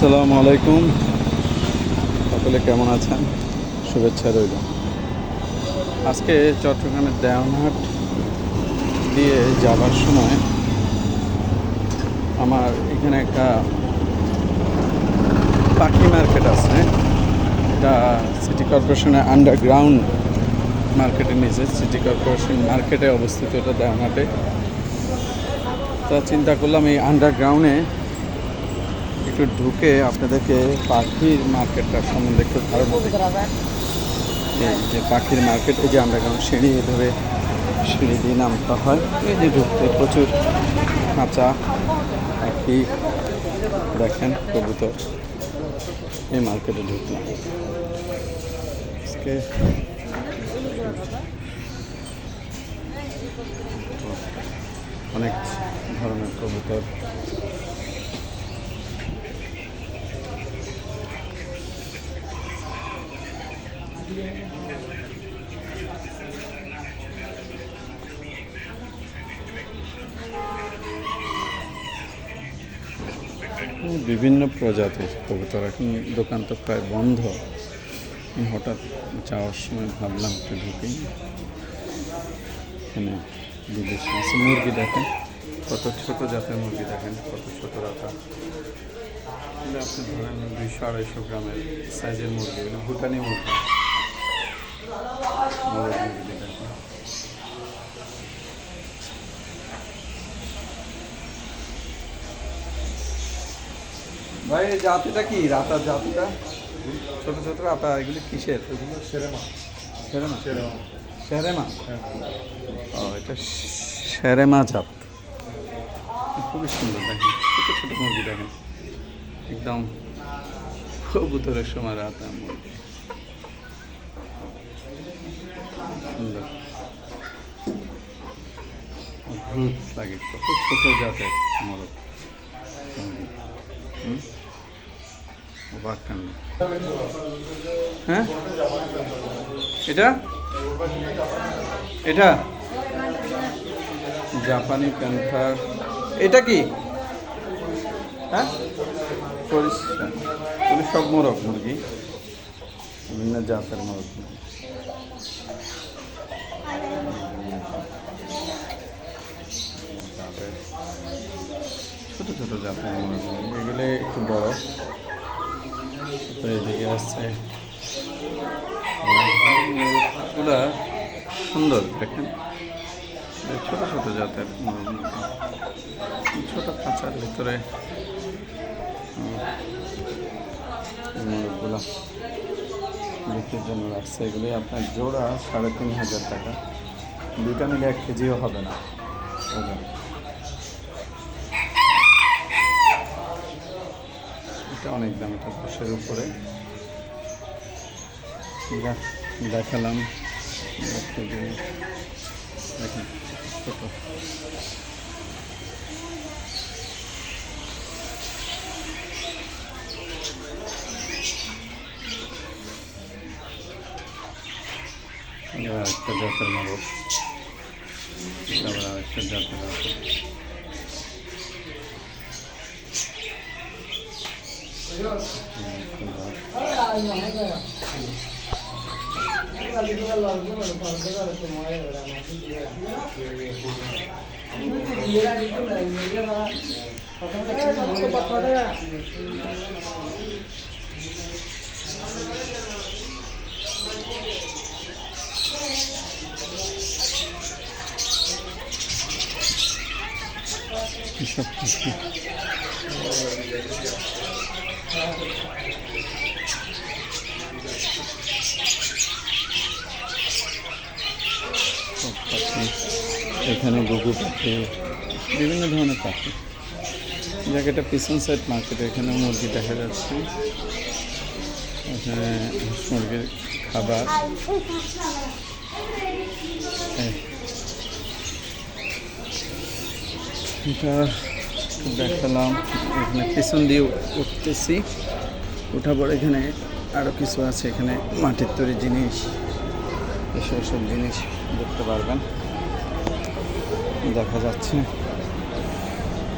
আসসালামু আলাইকুম। সকলে কেমন আছেন? শুভেচ্ছা রইল। আজকে চট্টগ্রামের দেওয়ানহাট দিয়ে যাবার সময় আমার এখানে একটা পাখি মার্কেট আছে। এটা সিটি কর্পোরেশনের আন্ডারগ্রাউন্ড মার্কেটের নিচে, সিটি কর্পোরেশন মার্কেটে অবস্থিত এটা দেওয়ানহাটে। তা চিন্তা করলাম এই আন্ডারগ্রাউন্ডে একটু ঢুকে আপনাদেরকে পাখির মার্কেটটা সম্বন্ধে একটু ধারণা যে পাখির মার্কেট, এই যে আন্ডারগ্রাউন্ড সিঁড়ি ধরে সিঁড়ি দিয়ে নামতে হয়, এই যে ঢুকতে প্রচুর কাঁচা পাখি। দেখেন কবুতর, এই মার্কেটে ঢুকলাম। আজকে অনেক ধরনের কবুতর। বিভিন্ন প্রজাতির কবুতর। এখন দোকান তো প্রায় বন্ধ। হঠাৎ যাওয়ার সময় ভাবলাম একটু ঢুকি। এখানে বিদেশি আছে। মুরগি দেখেন। কত ছোট জাতের মুরগি দেখেন। কত ছোট রাখা আপনি ধরেন দুইশো আড়াইশো গ্রামের সাইজের মুরগি। ভুটানি মুরগি। ভাই এই জাতিটা কি? রাতার জাতিটা? ছোট ছোট রাতা এগুলি কিসের? এগুলো সেরেমা। সেরেমা? সেরেমা। সেরেমা? হ্যাঁ। ও এটা সেরেমা জাত। খুবই সুন্দর দেখেন। ছোট ছোট মুরগি দেখেন। একদম কবুতরের সময় রাতা মুরগি। সুন্দর। অদ্ভুত লাগে। কত ছোট জাতের হুম। অবাক হ্যাঁ? এটা? এটা? জাপানি প্যান্থার। এটা কি? হ্যাঁ? পরিষ্কার সব মোরগ মুরগি বিভিন্ন জাতের মোরগ মুরগি জাতের ছোট ছোট জাতের মোরগ এগুলো একটু বড়। এদিকে আসছে এগুলা সুন্দর, দেখেন। ছোট ছোট জাতের মুরগি। ছোট খাঁচার ভিতরে। বিক্রির জন্য রাখছে। এগুলি আপনার জোড়া সাড়ে তিন হাজার টাকা। দুইটা মিলে এক কেজিও হবে না। ওজন এটা অনেক দাম এটা দশের উপরে। দেখালাম একটা জাতের এটা আবার। আরেকটা জাতের আছে এসব পাখি সব পাখি এখানে গুগু পাখি বিভিন্ন ধরনের পাখি। জায়গাটা পিছন সাইড মার্কেট এখানে মুরগি দেখা যাচ্ছে। এখানে মুরগির খাবার। এটা দেখালাম, এখানে পিছন দিয়ে উঠতেছি। ওঠার পর এখানে আরও কিছু আছে, এখানে মাটির তৈরি জিনিস এসব সব জিনিস দেখতে পারবেন। দেখা যাচ্ছে।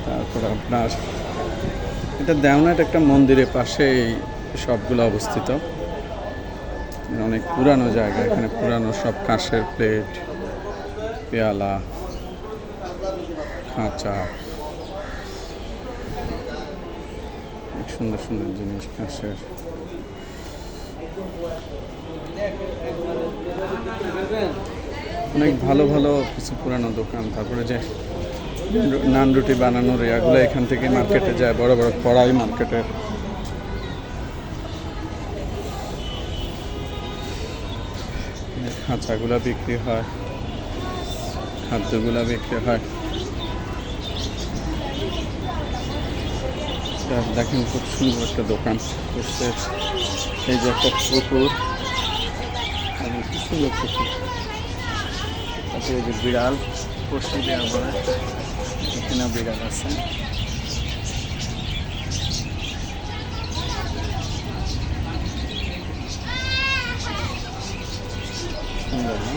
তারপর আপনার, এটা দেওনাট একটা মন্দিরের পাশে এই সবগুলো অবস্থিত। অনেক পুরানো জায়গা, এখানে পুরানো সব কাঁসের প্লেট, পেয়ালা, খাঁচা। অনেক সুন্দর সুন্দর জিনিস কাঁসের অনেক ভালো ভালো কিছু পুরানো দোকান, তারপরে যে নান রুটি বানানোর এগুলো এখান থেকে মার্কেটে যায়, বড় বড় কড়াই মার্কেটের খাঁচাগুলো বিক্রি হয়, খাদ্যগুলো বিক্রি হয়। তা দেখেন খুব সুন্দর একটা দোকান। করছে এই যে একটা পুকুর। এবং কি সুন্দর পুকুর। তারপরে যে বিড়াল। বিড়াল বলে এখানে বিড়াল আছে। সুন্দর না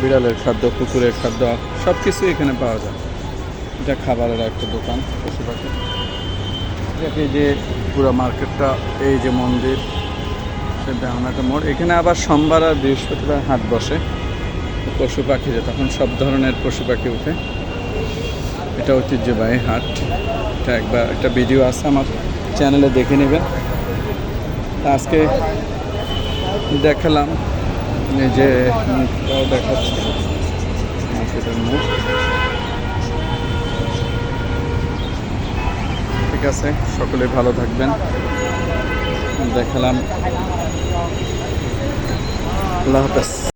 বিড়ালের খাদ্য, কুকুরের খাদ্য সব কিছু এখানে পাওয়া যায়। এটা খাবারের একটা দোকান পশু পাখি এই যে পুরো মার্কেটটা, এই যে মন্দির, সে একটা মোড়। এখানে আবার সোমবার আর বৃহস্পতিবার হাট বসে পশু পাখি যে তখন সব ধরনের পশু পাখি উঠে। এটা ঐতিহ্যবাহী হাট। এটা একবার, একটা ভিডিও আছে আমার চ্যানেলে, দেখে নেবেন। আজকে দেখালাম। যে মুখটাও দেখাচ্ছে মার্কেটের মুখ। ঠিক আছে সকলে ভালো থাকবেন। দেখালাম। আল্লাহ হাফেজ।